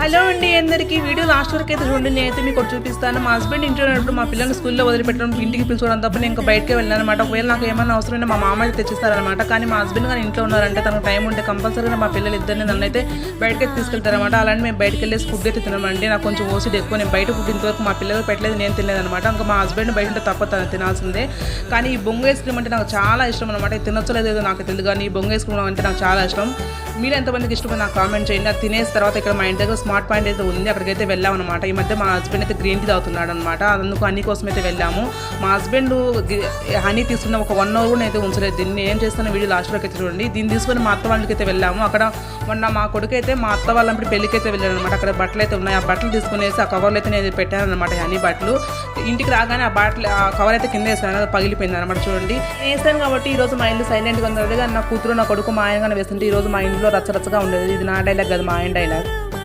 Hello అండి అందరికీ. Video last వరకు అయితే చూడండి. నేనైతే మీకు ఒకటి చూపిస్తాను. మా హస్బెండ్ ఇంట్లో ఉన్నప్పుడు మా పిల్లల్ని స్కూల్లో వదిలిపెట్టడం ఇంటికి పిలుచుకోవడం తప్ప నేను ఇంకా బయటకే వెళ్ళాను అనమాట ఒకవేళ నాకు ఏమైనా అవసరమైనా మా మామ అయితే తెచ్చిస్తారనమాట కానీ మా హస్బెండ్ కానీ ఇంట్లో ఉన్నారంటే తనకు టైం ఉంటే కంపల్సరీగా మా పిల్లలు ఇద్దరిని నన్ను అయితే బయటకి తీసుకెళ్తారనమాట అలాంటి మేము బయటకు వెళ్ళేసి ఫుడ్ అయితే తినమండి. నాకు కొంచెం ఓసిడ్ ఎక్కువ. నేను బయట ఫుడ్ ఇంతవరకు మా పిల్లలు పెట్టలేదు. నేను తినలేదు అనమాట ఇంకా మా హస్బెండ్ బయట ఉంటే తప్ప తను తినాల్సిందే. కానీ ఈ బొంగు ఐస్ క్రీమ్ అంటే నాకు చాలా ఇష్టం అనమాట తినొచ్చో లేదో నాకు తెలియదు. కానీ ఈ బొంగు ఐస్ క్రీమ్ అంటే నాకు చాలా ఇష్టం. మీరు ఎంతమందికి ఇష్టమో నాకు కామెంట్ చేయండి. అది తినేసిన తర్వాత ఇక్కడ మా ఇంటి దగ్గర స్మార్ట్ పాయింట్ అయితే ఉంది. అక్కడికైతే వెళ్ళాం అనమాట ఈ మధ్య మా హస్బెండ్ అయితే గ్రీన్ టీ తాగుతున్నాడు అనమాట అందుకు హనీ కోసం అయితే వెళ్ళాము. మా హస్బెండ్ హనీ తీసుకున్న ఒక వన్ అవర్ కూడా అయితే ఉంచలేదు. దీన్ని ఏం చేస్తున్న వీడియో లాస్ట్ వరకు అయితే చూడండి. దీన్ని తీసుకొని మా అత్త వాళ్ళకి అయితే వెళ్ళాము. అక్కడ మొన్న మా కొడుకు అయితే మా అత్త వాళ్ళంపటి పెళ్ళికి అయితే వెళ్ళాడు అనమాట అక్కడ బట్టలు అయితే ఉన్నాయి. ఆ బట్టలు తీసుకునేసి ఆ కవర్లు అయితే నేను పెట్టాను అనమాట హనీ బట్టలు. ఇంటికి రాగానే ఆ బాటిల్ ఆ కవర్ అయితే కింద వేసాను అది పగిలిపోయింది అనమాట చూడండి. నేను వేసాను కాబట్టి ఈ రోజు మా ఇల్లు సైలెంట్గా ఉంది. కానీ నా కూతురు నా కొడుకు మా ఆయన వేస్తుంటే ఈ రోజు మా ఇంట్లో రచ్చరచ్చగా ఉండేది. ఇది నా డైలాగ్ కదా మా ఆయన డైలాగ్